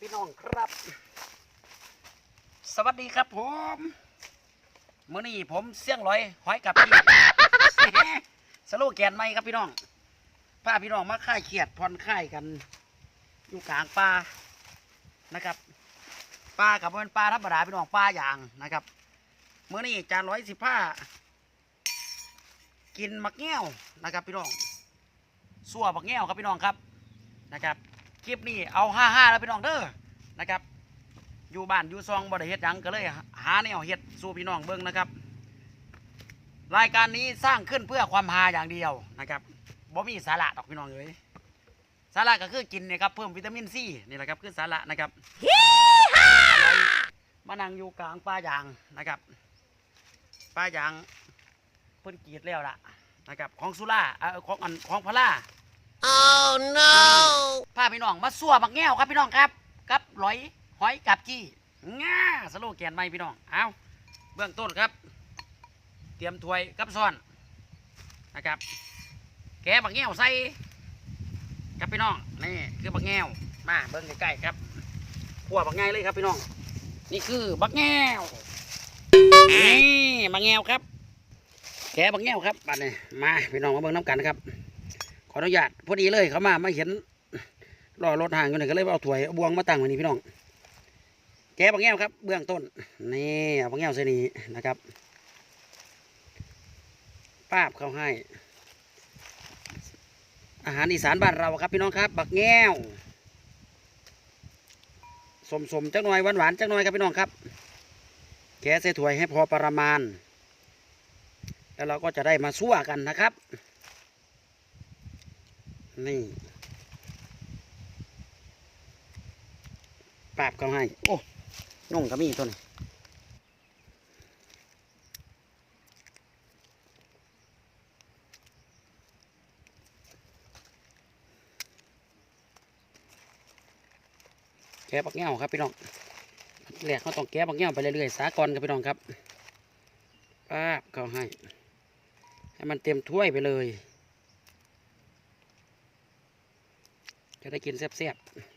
พี่น้องครับ สวัสดีครับผมมื้อนี้ผมเสี่ยงร้อยหอยกับพี่สโลแกนไหมครับพี่น้องพาพี่น้องมาค่ายเขียดผ่อนค่ายกัน อยู่กลางป่านะครับป่ากับเป็นป่าธรรมดาพี่น้องป่าอย่างนะครับมื้อนี้จานร้อยสิบห้ากินมักแง้วนะครับพี่น้องสัวมักแง้วครับพี่น้องครับนะครับ คลิปนี้เอาห้าห้าแล้วพี่น้องเด้อนะครับ อยู่บ้านอยู่ซองบ่ได้เฮ็ดหยังก็เลย หาแนวเฮ็ดสู่พี่น้องเบิ่งนะครับ รายการนี้สร้างขึ้นเพื่อความฮาอย่างเดียวนะครับบ่มีสาระดอกพี่น้องเอ้ยสาระก็คือกินนี่ครับเพิ่มวิตามินซีนี่แหละครับคือสาระนะครับมานั่งอยู่กลางป่ายางนะครับป่ายางเพิ่นกรีดแล้วล่ะนะครับของสุราเอ่อของอันของพลา Oh no! พาพี่น้องมาสัวบักแง้วครับพี่น้องครับกับหลอยหอยกับจี้ง่าสโลแกนใหม่พี่น้องเอาเบื้องต้นครับ เตรียมถ้วยกับซ้อนนะครับ แกะบักแง้วใส่ครับพี่น้องนี่คือบักแง้วมาเบิ้งใกล้ๆครับขัวบักแง้วเลยครับพี่น้อง นี่คือบักแง้วนี่บักแงวครับ แกะบักแงวครับบัดนี้มาพี่น้องมาเบิ้งน้ำกันครับ ออนุญาตพอดีเลยเขามาไม่เห็นรอรถห่างอยู่นี่ก็เลยเอาถ้วยเอาบวงมาตั้งไว้นี่พี่น้อง แกะบางแง่วครับ เบื้องต้นนี่เอาบางแง่วใส่นี่นะครับป้าบเขาให้ อาหารอีสานบ้านเราครับพี่น้องครับ บักแง่วสมสมๆจักหน่อยหวานหวานๆจักหน่อยครับพี่น้องครับ แกะใส่ถ้วยให้พอประมาณ แล้วเราก็จะได้มาซั่วกันนะครับ นี่ปราบเขาให้ โอ้นุ่งก็มีตัวนี้แกะปักเงี้ยวครับพี่น้องแหลกเขาต้องแกะปักเงี้ยวไปเรื่อยๆสากรครับพี่น้องครับปราบเขาให้ ให้มันเต็มถ้วยไปเลย จะได้กินแซ่บๆ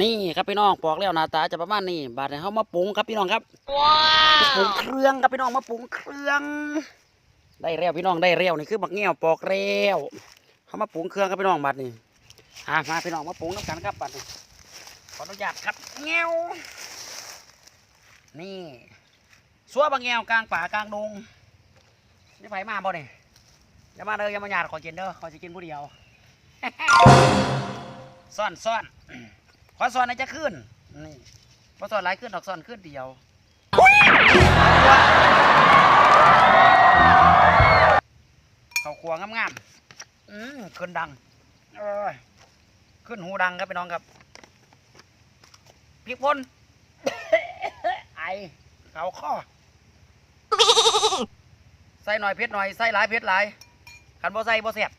นี่ครับพี่น้องปอกแล้วหน้าตาจะประมาณนี้ บาดนี้เขามาปรุงครับพี่น้องครับมาปรุง Wow! เครื่องครับพี่น้องมาปรุงเครื่อง ได้แล้วพี่น้องได้แล้วนี่คือบักเงี้ยวปอกแล้วเขามาปรุงเครื่องครับพี่น้องบัดนี้อ่ามาพี่น้องมาปรุงน้ำกันครับบัดนี้ขออนุญาตครับเงี้ยวนี่สัวบักเงี้ยวกลางป่ากลางดงนี่ไผมาบ่เนี่ยอย่ามาเด้ออย่ามาหยาดขอกินเด้อขอจะกินผู้เดียวซ่อนซ่อน ขอซ่อนในจะขึ้นนี่พอซ่อนหลายขึ้นดอกซ่อนขึ้นเดียวเขาครัวงามๆอืมขึ้นดังขึ้นหูดังครับพี่น้องครับพริกพ่นไอเขาข้อใส่หน่อยเผ็ดหน่อยใส่หลายเผ็ดหลายขันบ่ใส่บ่เสียบ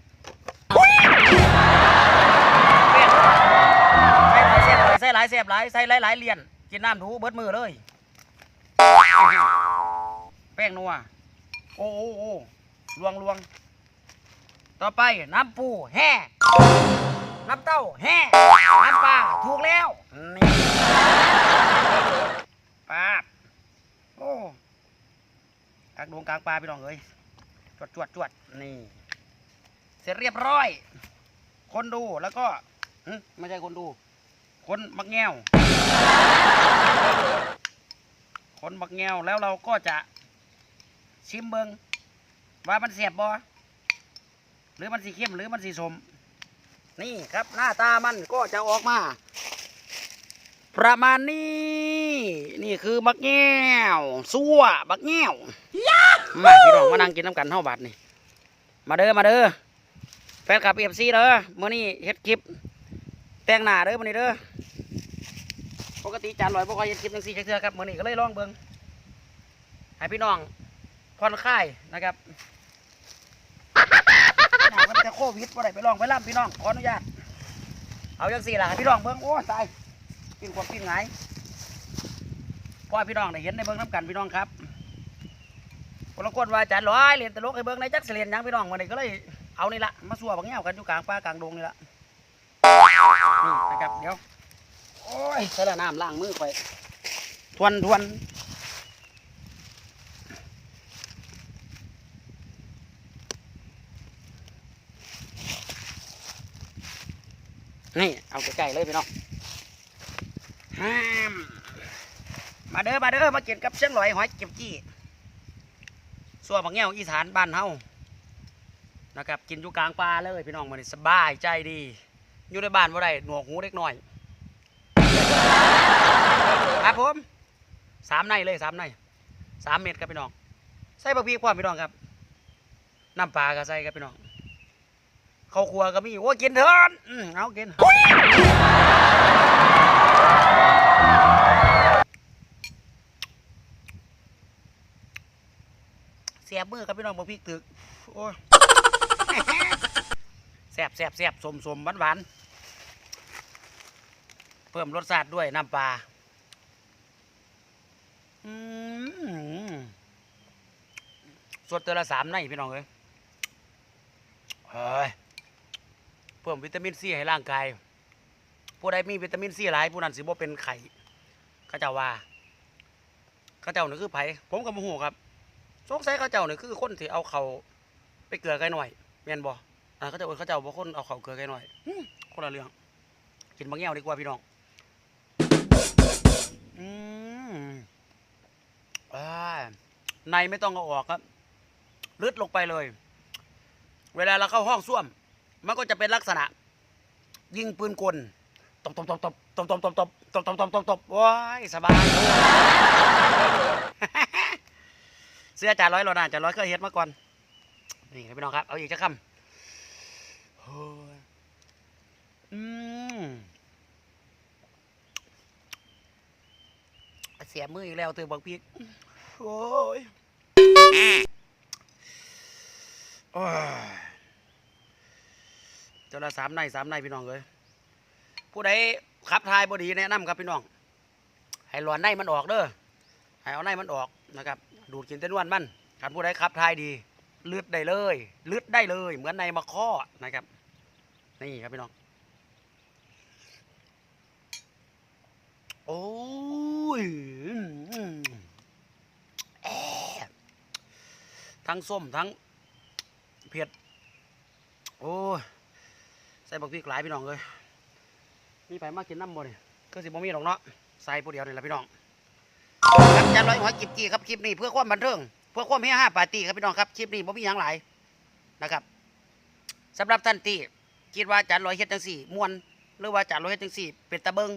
ายใส่หลายๆเหรียญกินน้ำถูเบิดมือเลย แป้งนัวโอ้โอ้โอ้ลวงลวงต่อไปน้ำปูแห่น้ำเต้าแห่น้ำปลาถูกแล้วนี่ปลาบโอ้กลางดวงกลางปลาพี่น้องเอ้ยจวดจวดจวดนี่ เสร็จเรียบร้อย คนดูแล้วก็ไม่ใช่คนดู คนมักแง่วคนมักแง่วแล้วเราก็จะชิมเบิงว่ามันเสียบบ่หรือมันสีเข้มหรือมันสีสม นี่ครับหน้าตามันก็จะออกมา ประมาณนี้ นี่คือบักแง่วซัวบักแง่วมาพี่น้องมานั่งกินน้ำกันเท่าบาทนี่มาเด้อมาเด้อแฟนคลับเอฟซีเด้อมื่อนี้เฮ็ดคลิปแต่งหน้าเด้อมื่อนี้เด้อ ปกติจานลอยบ่ค่อยเฮ็ดคลิปจังซี่จักเทื่อครับมื่อนี้ก็เลยลองเบิ่งให้พี่น้องผ่อนคลายนะครับหนามันจะโควิดบ่ได้ไปลองไปล่ำพี่น้องขออนุญาต เอาจังซี่ล่ะให้พี่น้องเบิ่งโอ้ตายปิ้งความปิ้งไงพ่อพี่น้องได้เห็นในเบิ้งน้ำกันพี่น้องครับคนละคนว่าจารย์ร้อยเรียนตลกให้เบิ้งในจักเสเรียนยังพี่น้องวันนี้ก็เลยเอานี่ละมาสัวบางแง่วกันอยู่กลางป่ากลางดงนี่ละนี่นะครับเดี๋ยว โอ้ยใส่ละน้ำล้างมือไปทวนทวนนี่เอาใกล้ๆเลยพี่น้องห้ามมาเด้อมาเด้อมากินกับเชียงลอยหอยเก็บจี้ส่วนบางแง่วอีสานบ้านเฮานะครับกินอยู่กลางป่าเลยพี่น้องมันสบายใจดี อยู่ในบ้านบ่ได้หนวกหูเล็กน้อย ครับผมสามในเลยสามในสามเม็ดครับพี่น้องใส่บะพริกพร้อมพี่น้องครับน้ำปลาก็ใส่ครับพี่น้องข้าวครัวก็มีโอ้กินเถอะอืมเอากินเสียบมือครับพี่น้องบ่พริกตึกโอ้แซ่บแซ่บแซ่บสมสมหวานหวานเพิ่มรสชาติด้วยน้ำปลา อืมสดเตละสามในพี่น้องเอ้ยเฮ้ยเพิ่มวิตามินซีให้ร่างกาย ผู้ใดมีวิตามินซีหลายผู้นั้นสิบ่เป็นไข่ข้าเจ้าว่าข้าเจ้านี่คือไผ่ผมก็บ่ฮู้ครับสงสัยเขาเจ้าเนี่ยคือคนที่เอาเขาไปเกลือไก่หน่อยแม่นบ่อ่าเขาเจ้าเขาเจ้าบ่คนเอาเขาเกลือไก่หน่อยคนละเรื่องกินบางแง่วดีกว่าพี่น้องอืม ในไม่ต้องเอาออกครับลึดลงไปเลย เวลาเราเข้าห้องส้วม มันก็จะเป็นลักษณะ ยิงปืนกลตบตบตบตบตบตบตบตบตบตบตบตบตบว้ายสบายเสื้อจ่าร้อยโลนะจ่าร้อยเคยเฮ็ดมาก่อนนี่ครับพี่น้องครับ เอาอีกจะคำอืมเสียมืออีกแล้วตือบอกพี่โอ้ยโอ้ย เจ้าละสามในสามในพี่น้องเลยผู้ใดขับทายบดีแนะนำครับพี่น้อง ให้หลอนในมันออกเด้อให้เอาในมันออกนะครับ ดูดกินเต้นวนมันขันผู้ใดขับทายดีเลือดได้เลยเลือดได้เลย เหมือนในมะข้อนะครับ นี่ครับพี่น้อง โอ้ยอืมแอะ ทั้งส้มทั้งเผ็ด โอ้ใส่บักพริกหลายพี่น้องเลยมีไปมากกินน้ำบ่เนี่ยก็สิบ่มีหรอกเนาะใส่ผู้เดียวนี่แหละพี่น้องครับจานร้อยหัวจิบจีครับคลิปนี้เพื่อความบันเทิงเพื่อความเฮฮาปาร์ตี้ครับพี่น้องครับคลิปนี้ผมมีอย่างหลายนะครับสำหรับท่านที่คิดว่าจานร้อยเฮ็ดจังสี่มวนหรือว่าจานร้อยเฮ็ดจังสี่เป็นตะเบิง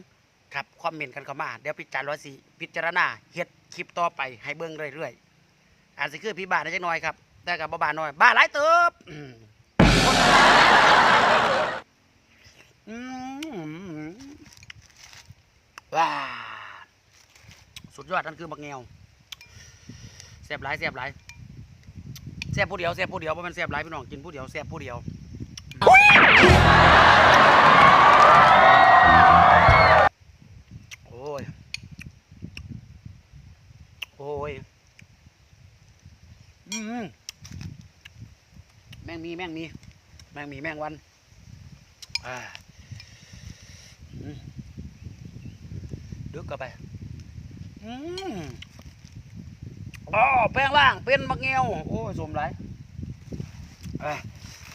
ครับคอมเมนต์กันเข้ามาเดี๋ยวพิจารณาสิพิจารณาเฮ็ดคลิปต่อไปให้เบิ่งเรื่อยๆ อาจจะคือพี่บ้านได้จักหน่อยครับ แต่กับบ่บ้านน้อย บ้าหลายเติบว้าสุดยอดนั่นคือบักเงียวแซ่บหลายแซ่บหลายแซ่บผู้เดียวแซ่บผู้เดียวเพราะมันแซ่บหลายพี่น้องกินผู้เดียวแซ่บผู้เดียว มงมีแมงมี แมงมีแมงวันอ่าอืมดึกเข้าไปอ๋อแปลงล่างเป็นมะเงียวโอ้ยสมไรอ้ย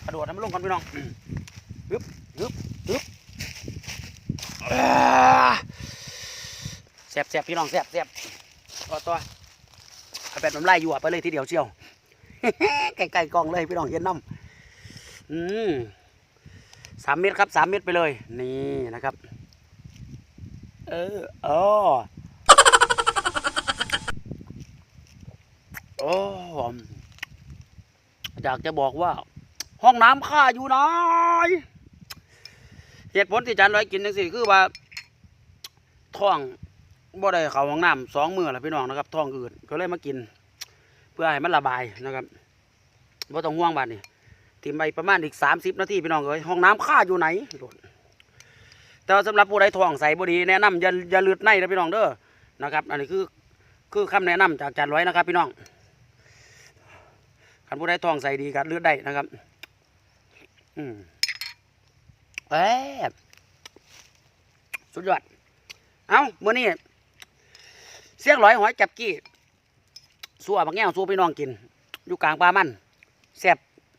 กระโดดให้มันลงกันพี่น้องฮึบฮึบฮึบแสบแสบพี่น้องแสบแสบต่อตัวเอาแบบน้ำลายอยู่อะไปเลยทีเดียวเชียวใกล้ๆกล้องเลยพี่น้องเห็นน้ำ อืมสามเม็ดครับสามเม็ดไปเลย นี่นะครับ เอออ๋อโอ้อยากจะบอกว่า ห้องน้ำข้าอยู่ไหนเหตุผลที่จารย์ร้อยกินจังสี่คือว่าท้องบ่ได้เข้าห้องน้ำสองมือแล้วพี่น้องนะครับท้องอืดก็เลยมากิน เพื่อให้มันระบายนะครับบ่ต้องห่วงบัดนี้ ทิ้งไปประมาณอีกสามสิบนาทีพี่น้องเอ้ยห้องน้ำข้าอยู่ไหนโดดแต่ว่าสำหรับผู้ใดทองใสบดีแนะนำอย่าอย่าเลือดในนะพี่น้องเด้อนะครับ อันนี้คือคือคำแนะนำจากอาจารย์ร้อยนะครับ พี่น้องคันผู้ใดทองใสดีก็เลือดได้นะครับ อืมเอ๊ะสุดยอดเอาเมื่อนี้เสียงร้อยหอยจับกี้สัวบางแง่สัวพี่น้องกิน อยู่กลางป่ามันแซ่บ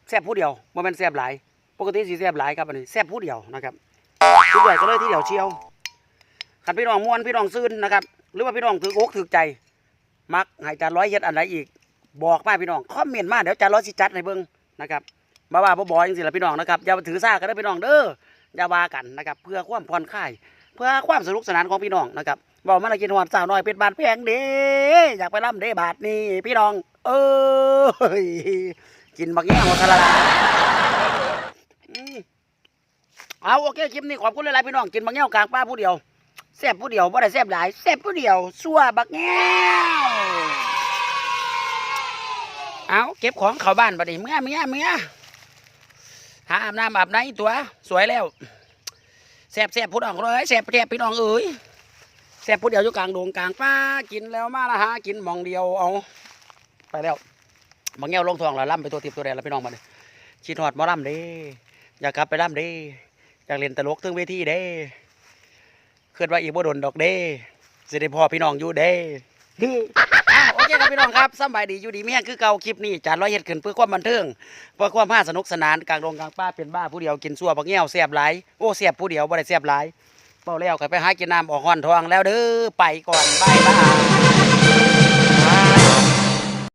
แซ่บผู้เดียวบ่แม่นแซ่บหลาย ปกติสิแซ่บหลายครับอันนี้แซ่บผู้เดียวนะครับสุดยอดก็เลยที่เดียวเชียวคันพี่น้องม่วนพี่น้องซื่นนะครับ หรือว่าพี่น้องถืออกถือใจ มักให้จานร้อยเฮ็ดอันไหนอีก บอกมาพี่น้องคอมเมนต์มาเดี๋ยวจานร้อยสิจัดให้เบิ่งนะครับบ้าบ้าบอๆจังสิล่ะพี่น้องนะครับอย่าถือซากันเด้อพี่น้องเด้ออย่าว่ากันนะครับ เพื่อความผ่อนคลาย เพื่อความสนุกสนานของพี่น้องนะครับบอกมาละกินหวานสาวน้อยเป็นบาทแพงเด้อยากไปร่ำเด้บาทนี่พี่น้อง เอ้ย กินบักแง่หมดละละเอาโอเคคลิปนี้ขอบคุณหลายๆพี่น้องกินบักแง่กลางป้าผู้เดียวแซ่บผู้เดียวบ่ได้แซ่บหลายแซ่บผู้เดียวซัวบักแง่เอาเก็บของเข้าบ้านบัดนี้เมื่อเมื่อเมื่อหาอาบน้ำอาบในตัว สวยแล้วแสบแสบพูดออกเลยแสบแสบพี่น้องเอ๋ยแสบพูดเดียวอยู่กลางดงกลางป้ากินแล้วมาละหากินมองเดียวเอาไปแล้ว บางแง่วลงทองแล้วล่ำไปตัวติบตัวแดงแล้วพี่น้องมาเลยชิดหอดมอล่ำเด้อยากกลับไปล่ำเด้อยากเล่นตลกถึงเวทีเด้คิดว่าอีกบ่โดนดอกเด้สิได้พ่อพี่น้องอยู่เด้โอเคครับพี่น้องครับสบายดีอยู่ดีเมียคือเก่าคลิปนี้จานร้อยเฮ็ดขึ้นเพื่อความบันเทิงเพื่อความพาสนุกสนานกลางโรงกลางป้าเป็นบ้าผู้เดียวกินซัวบักเงี้ยวเสียบหลายโอ้เสียบผู้เดียวบ่ได้เสียบหลายเป้าแล้วก็ไปหากินน้ำออกห้อนทองแล้วเด้อไปก่อนบายบาย